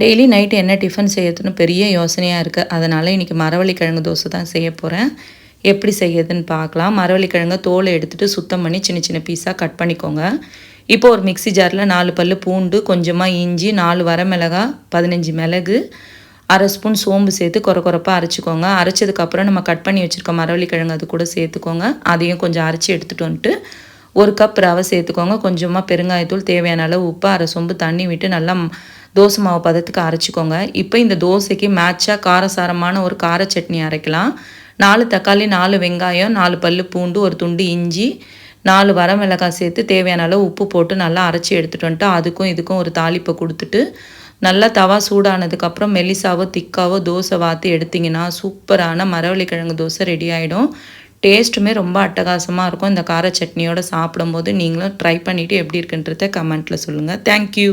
Daily night என்ன tiffin செய்யறதுன்னு பெரிய யோசனையாக இருக்குது அதனால் இன்றைக்கி மரவள்ளிக்கிழங்கு தோசை தான் செய்ய போகிறேன் எப்படி செய்யறதுன்னு பார்க்கலாம். மரவள்ளிக்கிழங்கு தோலை எடுத்துகிட்டு சுத்தம் பண்ணி சின்ன சின்ன பீஸாக கட் பண்ணிக்கோங்க. இப்போ ஒரு மிக்ஸி ஜாரில் நாலு பல் பூண்டு கொஞ்சமாக இஞ்சி நாலு வரமிளகா பதினஞ்சு மிளகு அரை ஸ்பூன் சோம்பு சேர்த்து குறை குறைப்பாக அரைச்சிக்கோங்க. அரைச்சதுக்கப்புறம் நம்ம கட் பண்ணி வச்சுருக்க மரவள்ளிக்கிழங்கு அது கூட சேர்த்துக்கோங்க. அதையும் கொஞ்சம் அரைச்சி எடுத்துகிட்டு வந்துட்டு ஒரு கப் ரவை சேர்த்துக்கோங்க. கொஞ்சமாக பெருங்காயத்தூள் தேவையான அளவு உப்பு அரை சொம்பு தண்ணி விட்டு நல்லா தோசை மாவு பதத்துக்கு அரைச்சிக்கோங்க. இப்போ இந்த தோசைக்கு மேட்சாக காரசாரமான ஒரு கார சட்னி அரைக்கலாம். நாலு தக்காளி நாலு வெங்காயம் நாலு பல் பூண்டு ஒரு துண்டு இஞ்சி நாலு வரமிளகாய் சேர்த்து தேவையான அளவு உப்பு போட்டு நல்லா அரைச்சி எடுத்துகிட்டு வந்துட்டு அதுக்கும் இதுக்கும் ஒரு தாளிப்பை கொடுத்துட்டு நல்லா தவா சூடானதுக்கப்புறம் மெலிசாவோ திக்காவோ தோசை வாத்து எடுத்திங்கன்னா சூப்பரான மரவள்ளிக்கிழங்கு தோசை ரெடி ஆகிடும் டேஸ்ட்டுமே ரொம்ப அட்டகாசமாக இருக்கும். இந்த கார சட்னியோட சாப்பிடும்போது நீங்களும் ட்ரை பண்ணிவிட்டு எப்படி இருக்குன்றத கமெண்ட்டில் சொல்லுங்கள் தேங்க்யூ